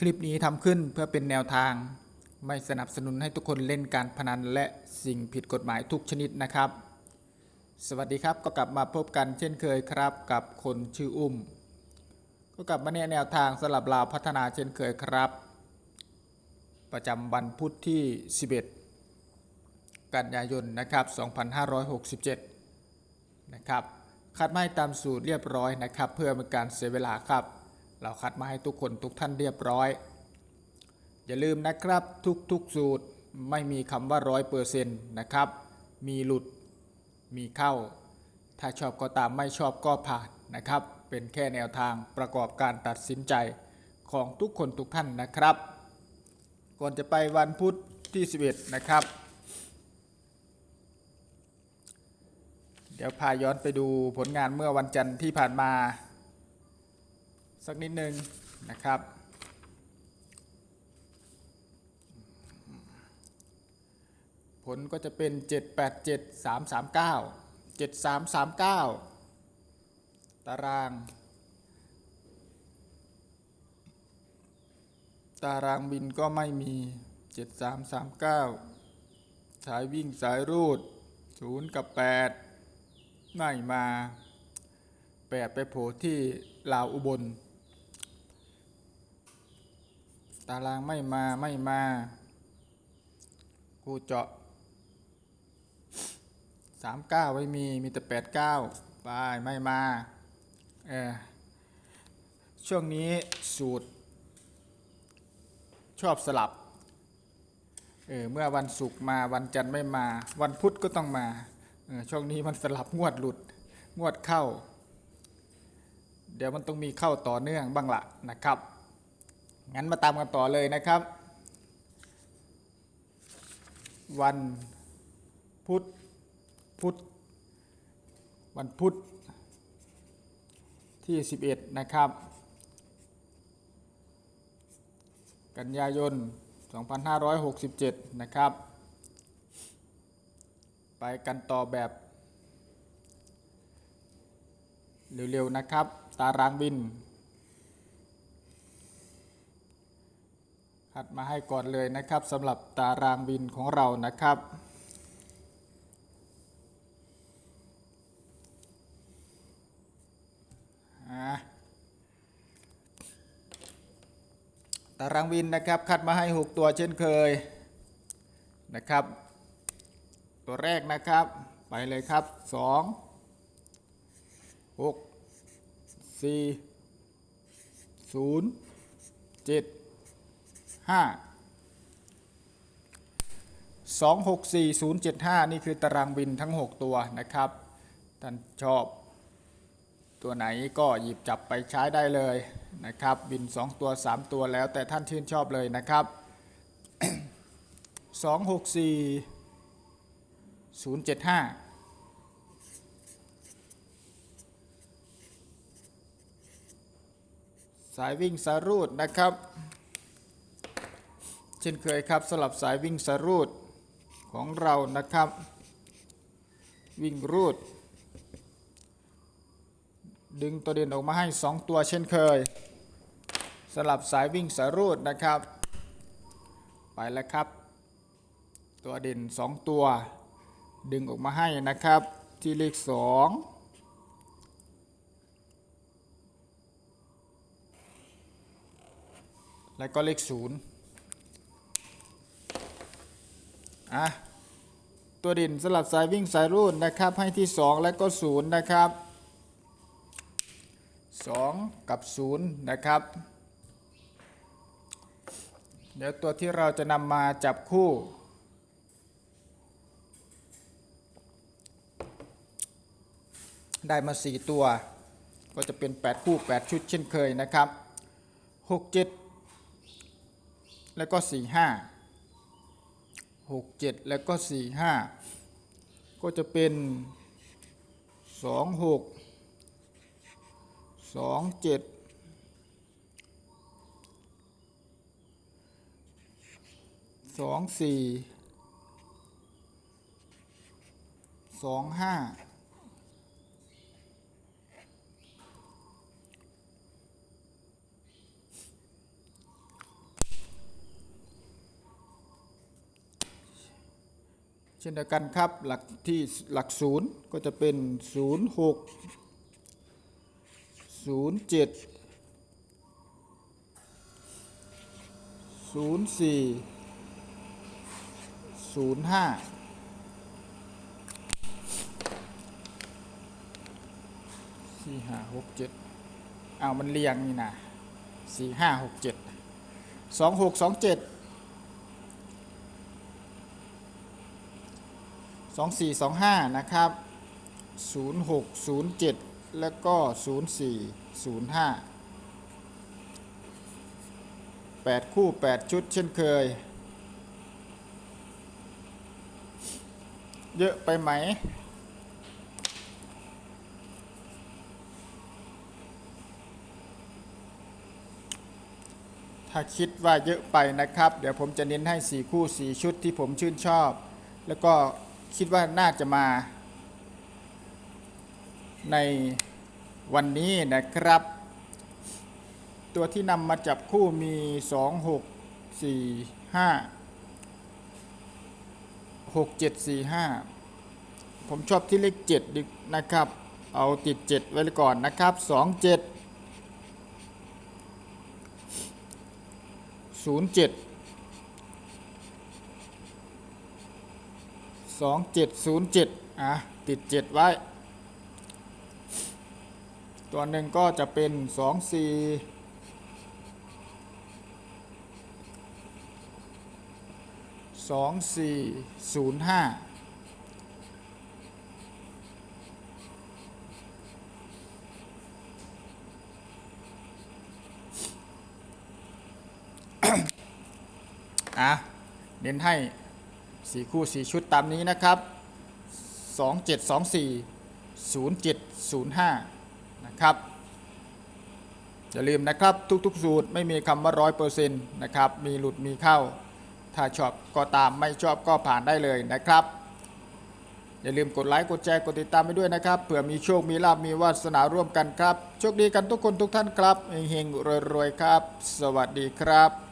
คลิปนี้ทำขึ้นเพื่อเป็นแนวทาง ไม่สนับสนุนให้ทุกคนเล่นการพนันและสิ่งผิดกฎหมายทุกชนิดนะครับ สวัสดีครับก็กลับมาพบกันเช่นเคยครับ กับคนชื่ออุ้ม ก็กลับมาเนี่ยแนวทางสลับลาวพัฒนาเช่นเคยครับ ประจำวันพุธที่ 11 กันยายนนะครับ 2567 นะครับคัดไม้ตามสูตรเรียบร้อยนะครับ เพื่อเป็นการเสียเวลาครับ เราคัดมาให้ทุกคนทุกท่านเรียบร้อย อย่าลืมนะครับทุกๆสูตรไม่มีคำว่าร้อยเปอร์เซ็นต์นะครับ มีหลุดมีเข้า ถ้าชอบก็ตามไม่ชอบก็ผ่านนะครับ เป็นแค่แนวทางประกอบการตัดสินใจของทุกคนทุกท่านนะครับ ก่อนจะไปวันพุธที่ 11 นะครับ เดี๋ยวพาย้อนไปดูผลงานเมื่อวันจันทร์ที่ผ่านมา สักนิดนึงนะครับ ผลก็จะเป็น 787 339 7339 ตาราง ตารางบินก็ไม่มี 7339 สายวิ่งสายรูด 0 กับ 8 ไม่มา 8 ไปโผล่ที่ลาวอุบล ตารางไม่มาไม่มากูเจาะ39ไม่มีมีแต่89ไปไม่มาเออช่วงนี้สูตร ชอบสลับเออเมื่อวันศุกร์มาวันจันทร์ไม่มา วันพุธก็ต้องมาเออช่วงนี้มันสลับงวดหลุดงวดเข้า เดี๋ยวมันต้องมีเข้าต่อเนื่องบ้างละนะครับ งั้นมาตามกันต่อเลยนะครับ วันพุธพุธวันพุธที่ 11 นะครับ กันยายน 2567 นะครับ ไปกันต่อแบบเร็วๆนะครับ ตารางบิน คัดมาให้ก่อนเลยนะครับสำหรับตารางบินของเรานะครับ ตารางบินนะครับคัดมาให้ 6 ตัวเช่นเคยนะครับ ตัวแรกนะครับ ไปเลยครับ 2 6 4 0 7 5 2 6 4 0 7 5นี่คือตารางบินทั้ง6ตัวนะครับ ท่านชอบตัวไหนก็หยิบจับไปใช้ได้เลยนะครับบิน2ตัว3ตัวแล้วแต่ท่านชื่นชอบเลยนะครับ2 6 4 0 7 5สายวิ่งสายรูดนะครับ เช่นเคยครับสลับสายวิ่งสรูดของเรานะครับ วิ่งรูด ดึงตัวเด่นออกมาให้ 2 ตัวเช่นเคย สลับสายวิ่งสรูดนะครับ ไปแล้วครับ ตัวเด่น 2 ตัว ดึงออกมาให้นะครับที่เลข 2แล้วก็เลข0 อะตัวด่นสลับสายวิ่งสายรูดนะครับ ให้ที่ 2 แล้วก็0นะครับ 2 กับ 0 นะครับ เดี๋ยวตัวที่เราจะนำมาจับคู่ ได้มา 4 ตัว ก็จะเป็น 8 คู่ 8 ชุดเช่นเคยนะครับ 6 7 แล้วก็ 4 5 6 7 แล้วก็ 4 5 ก็จะเป็น 2 6 2 7 2 4 2 5 ช่นเดียวกันครับหลักที่หลักศูนย์ก็จะเป็น 0 6 0 7 0 4 0 5สี่ห้าหกเจ็ดเอามันเรียงนี่นะสี่ห้าหกเจ็ดสองหกสองเจ็ด สองสี่สองห้านะครับศูนย์หกศูนย์เจ็ดแล้วก็ศูนย์สี่ศูนย์ห้าแปดคู่แปดชุดเช่นเคย เยอะไปไหม ถ้าคิดว่าเยอะไปนะครับ เดี๋ยวผมจะเน้นให้ 4 คู่ 4 ชุดที่ผมชื่นชอบ แล้วก็ คิดว่าน่าจะมา ในวันนี้นะครับ ตัวที่นำมาจับคู่มี 2 6 4 5 6 7 4 5 ผมชอบที่เลข7ดินะครับ เอาติด 7 ไว้ก่อนนะครับ 2 7ศูน สองเจ็ดศูนย์เจ็ดอะติดเจ็ดไว้ ตัวหนึ่งก็จะเป็นสองสี่สองสี่ศูนย์ห้าอะเน้นให้ 4คู่4ชุดตามนี้นะครับ 2724 0705 นะครับ อย่าลืมนะครับทุกๆ สูตรไม่มีคำว่าร้อยเปอร์เซ็นต์นะครับ มีหลุดมีเข้า ถ้าชอบก็ตามไม่ชอบก็ผ่านได้เลยนะครับ อย่าลืมกดไลค์กดแชร์กดติดตามไปด้วยนะครับเผื่อมีโชคมีลาบมีวาสนาร่วมกันครับ โชคดีกันทุกคนทุกท่านครับเฮงๆรวยๆครับ สวัสดีครับ